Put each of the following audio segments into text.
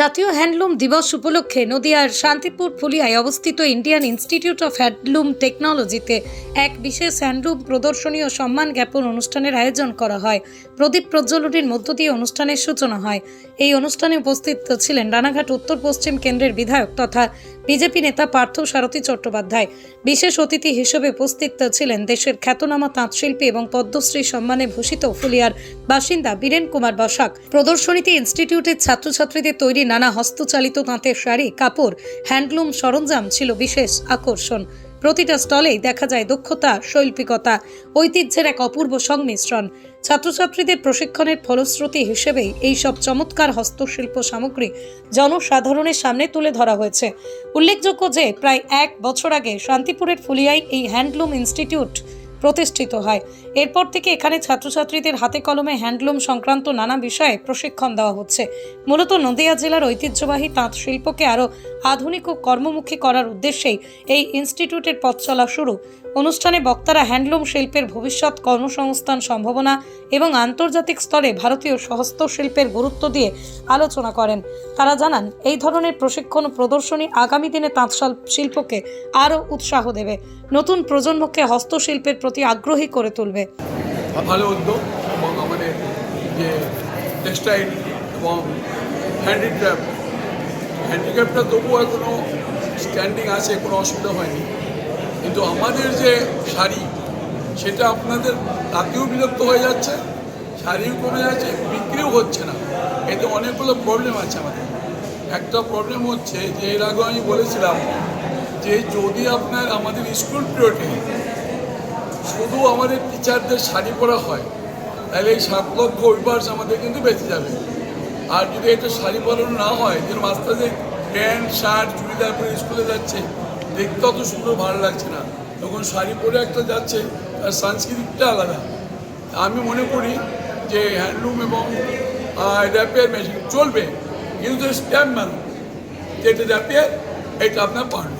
জাতীয় হ্যান্ডলুম দিবস উপলক্ষে নদিয়ার শান্তিপুর ফুলিয়ায় অবস্থিত ইন্ডিয়ান ইনস্টিটিউট অফ হ্যান্ডলুম টেকনোলজিতে এক বিশেষ হ্যান্ডলুম প্রদর্শনী ও সম্মান জ্ঞাপন অনুষ্ঠানের আয়োজন করা হয়। প্রদীপ প্রজ্বলনের মধ্য দিয়ে অনুষ্ঠানের সূচনা হয়। এই অনুষ্ঠানে উপস্থিত ছিলেন রানাঘাট, উত্তর পশ্চিম কেন্দ্রের বিধায়ক তথা বিজেপি নেতা পার্থ সারথী চট্টোপাধ্যায়। বিশেষ অতিথি হিসেবে উপস্থিত ছিলেন দেশের খ্যাতনামা তাঁতশিল্পী এবং পদ্মশ্রী সম্মানে ভূষিত ফুলিয়ার বাসিন্দা বীরেন কুমার বসাক। প্রদর্শনীতে ইনস্টিটিউটের ছাত্রছাত্রীদের তৈরি নানা হস্তচালিত তাঁতের শাড়ি, কাপড়, হ্যান্ডলুম সরঞ্জাম ছিল বিশেষ আকর্ষণ। প্রতিটা স্টলেই দেখা যায় দক্ষতা, শৈল্পিকতা, ঐতিহ্যের এক অপূর্ব সংমিশ্রণ। ছাত্রছাত্রীদের প্রশিক্ষণের ফলশ্রুতি হিসেবেই এই সব চমৎকার হস্তশিল্প সামগ্রী জনসাধারণের সামনে তুলে ধরা হয়েছে। উল্লেখযোগ্য যে, প্রায় এক বছর আগে শান্তিপুরের ফুলিয়ায় এই হ্যান্ডলুম ইনস্টিটিউট প্রতিষ্ঠিত হয়। এরপর থেকে এখানে ছাত্রছাত্রীদের হাতে কলমে হ্যান্ডলুম সংক্রান্ত নানা বিষয়ে প্রশিক্ষণ দেওয়া হচ্ছে। মূলত নদিয়া জেলার ঐতিহ্যবাহী তাঁত শিল্পকে আরও আধুনিক ও কর্মমুখী করার উদ্দেশ্যেই এই ইনস্টিটিউটের পথ চলা শুরু। অনুষ্ঠানে বক্তারা হ্যান্ডলুম শিল্পের ভবিষ্যৎ কর্মসংস্থান সম্ভাবনা এবং আন্তর্জাতিক স্তরে ভারতীয় হস্তশিল্পের গুরুত্ব দিয়ে আলোচনা করেন। তারা জানান, এই ধরনের প্রশিক্ষণ ও প্রদর্শনী আগামী দিনে তাঁত শিল- শিল্পকে আরও উৎসাহ দেবে। নতুন প্রজন্মকে হস্তশিল্পের প্রতি আগ্রহী করে তুলবে। ভালো উদ্যোগ এবং আমাদের যে টেক্সটাইল এবং হ্যান্ডিক্রাফট হ্যান্ডিক্রাফটটা তবুও এখনও স্ট্যান্ডিং আছে, কোনো অসুবিধা হয়নি। কিন্তু আমাদের যে শাড়ি, সেটা আপনাদের তাতেও বিলুপ্ত হয়ে যাচ্ছে, শাড়িও কমে যাচ্ছে, বিক্রিও হচ্ছে না। এতে অনেকগুলো প্রবলেম আছে আমাদের। একটা প্রবলেম হচ্ছে যে, এর আগে আমি বলেছিলাম যে, যদি আপনার আমাদের স্কুল পিরিয়ডে শুধু আমাদের টিচারদের শাড়ি পরা হয়, তাহলে এই সাত লক্ষ অভিবাস আমাদের কিন্তু বেঁচে যাবে। আর যদি এটা শাড়ি পরানো না হয় যে মাস্টারদের প্যান্ট, শার্ট, চুড়িদার পরে স্কুলে যাচ্ছে, দেখতে অত সুন্দর ভালো লাগছে না। তখন শাড়ি পরে একটা যাচ্ছে, তার সাংস্কৃতিকটা আলাদা। আমি মনে করি যে হ্যান্ডলুম এবং র্যাপিয়ার মেশিন চলবে, কিন্তু স্ট্যাম্প ম্যান যেটা র্যাপিয়ার এটা আপনার পারল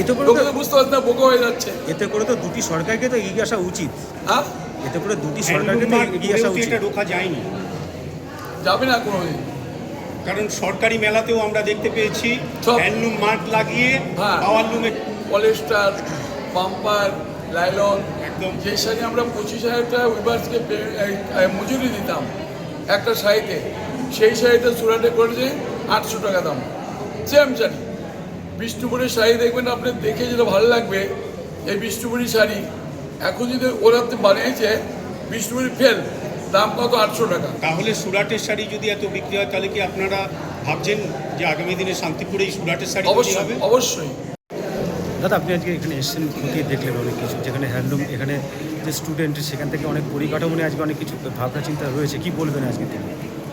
এতে করে তো বুঝতে পারছে না বোকা হয়ে যাচ্ছে। এতে করে তো দুটি সরকারকে তো এগিয়ে আসা উচিত। হ্যাঁ? এতে করে দুটি সরকারকে তো এগিয়ে আসা উচিত। এটা রোকা যায়নি। যাবে না কোনোদিন। কারণ সরকারি মেলাতেও আমরা দেখতে পেয়েছি হ্যান্ডলুম মার্ক লাগিয়ে হ্যাঁ। পাওয়ার লুমে পলিস্টার পাম্পার লাইলন একদম। যে শাড়ি আমরা পঁচিশ হাজার টাকা উইভার্সকে মজুরি দিতাম একটা শাড়িতে সেই শাড়িটা সুরাটে করেছে আটশো টাকা দাম। সেম শাড়ি বিষ্ণুপুরের শাড়ি দেখবেন আপনি দেখে যেটা ভালো লাগবে এই বিষ্ণুপুরি শাড়ি। এখন যদি ওরা বানিয়েছে বিষ্ণুপুরি ফেল দাম কত? আটশো টাকা। তাহলে সুরাটের শাড়ি যদি এত বিক্রি হয় তাহলে কি আপনারা ভাবছেন যে আগামী দিনে শান্তিপুরে এই সুরাটের শাড়ি অবশ্যই হবে? অবশ্যই। দাদা আপনি আজকে এখানে এসেছেন খতিয়ে দেখলেন অনেক কিছু। যেখানে হ্যান্ডলুম এখানে যে স্টুডেন্ট সেখান থেকে অনেক পরিকাঠামো নিয়ে আজকে অনেক কিছু ভাবনা চিন্তা রয়েছে। কি বলবেন আজকে তিনি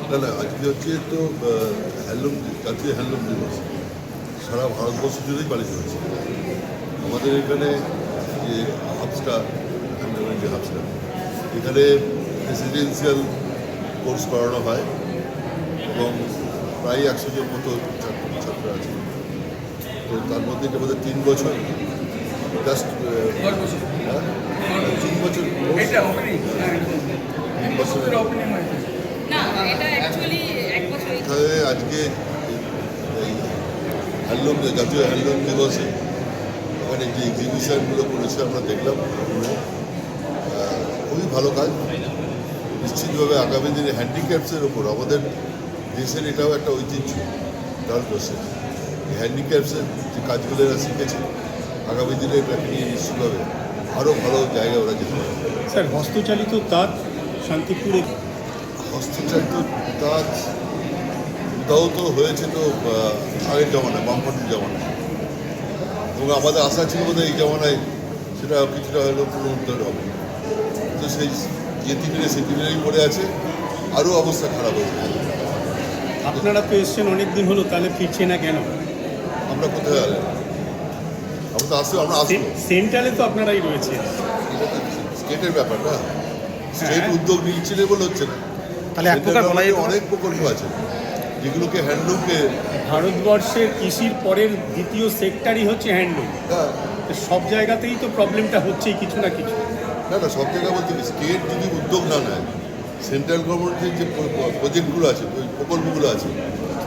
না না আজকে হচ্ছে তো হ্যান্ডলুম জাতীয় হ্যান্ডলুম দিবস। সারা ভারতবর্ষ জুড়েই পালিত হচ্ছে আমাদের এখানে যে হাবসটা হ্যান্ডলুমের যে হাবসটা এখানে রেসিডেন্সিয়াল কোর্স করানো হয় এবং প্রায় একশো জন মতো ছাত্র ছাত্র আছে। তো তার মধ্যে এটা বোধহয় তিন বছর। জাস্ট বছর? তিন বছর হ্যাঁ, তিন বছরের opening হয়েছে। না এটা অ্যাকচুয়ালি এক বছর। এখানে আজকে হ্যান্ডলুম জাতীয় হ্যান্ডলুম দিবসে ওখানে যে এক্সিবিশনগুলো করেছে আমরা দেখলাম। খুবই ভালো কাজ। নিশ্চিতভাবে আগামী দিনে হ্যান্ডিক্যাপসের ওপর আমাদের দেশের এটাও একটা ঐতিহ্য ভারতবর্ষের। এই হ্যান্ডিক্যাপসের যে কাজগুলো এরা শিখেছে আগামী দিনে এটাকে নিয়ে নিশ্চিতভাবে আরও ভালো জায়গায় ওরা যেতে পারে। স্যার হস্তচালিত তাঁত শান্তিপুরে হস্তচালিত তাঁত তাও তো হয়েছে তো আগের জমানায় বামপন্থী জমানায়। এবং আমাদের আশা ছিল বোধহয় এই জমানায় সেটা কিছুটা হলেও পুনরুদ্ধার হবে। তো সেই যে তিনটে সে তিনটেই পড়ে আছে আরও অবস্থা খারাপ হয়েছে আপনারা তো এসছেন অনেক দিন হলো তাহলে ফিরছে না কেন? আমরা কোথায় আলেন আমরা তো আসব আমরা আসব। সেন্ট্রালে তো আপনারাই রয়েছে এটা তো স্টেটের ব্যাপার না। স্টেট হ্যাঁ। উদ্যোগ নিচ্ছে বলে হচ্ছে না। তাহলে অনেক প্রকল্প আছে। যেগুলোকে হ্যান্ডলুমকে ভারতবর্ষের কৃষির পরের দ্বিতীয় সেক্টরই হচ্ছে হ্যান্ডলুম হ্যাঁ। সব জায়গাতেই তো প্রবলেমটা হচ্ছেই কিছু না কিছু। না না সব জায়গায় বলতে স্টেট যদি উদ্যোগ না নেয় সেন্ট্রাল গভর্নমেন্টের যে প্রজেক্টগুলো আছে প্রকল্পগুলো আছে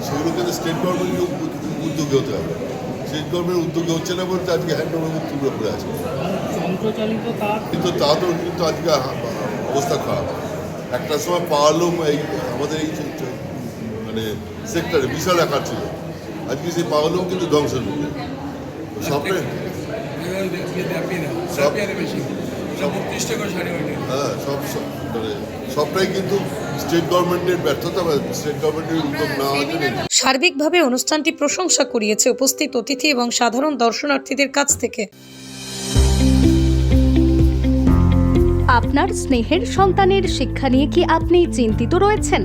সেগুলো কিন্তু স্টেট গভর্নমেন্টকে উদ্যোগে হতে হবে। স্টেট গভর্নমেন্ট উদ্যোগে হচ্ছে না বলতে আজকে হ্যান্ডওভার তুলে পড়ে আছে। কিন্তু তাদের কিন্তু আজকে অবস্থা খারাপ। একটা সময় পাওয়ালুম এই আমাদের এই মানে সেক্টরে বিশাল আকার ছিল। আজকে সেই পাওয়ালুম কিন্তু ধ্বংস হয়ে হ্যাঁ সব মানে সবটাই কিন্তু স্টেট গভর্নমেন্টের ব্যর্থতা বা স্টেট গভর্নমেন্টের উদ্যোগ না সার্বিকভাবে অনুষ্ঠানটি প্রশংসা কুড়িয়েছে উপস্থিত অতিথি এবং সাধারণ দর্শনার্থীদের কাছ থেকে। আপনার স্নেহের সন্তানের শিক্ষা নিয়ে কি আপনি চিন্তিত রয়েছেন?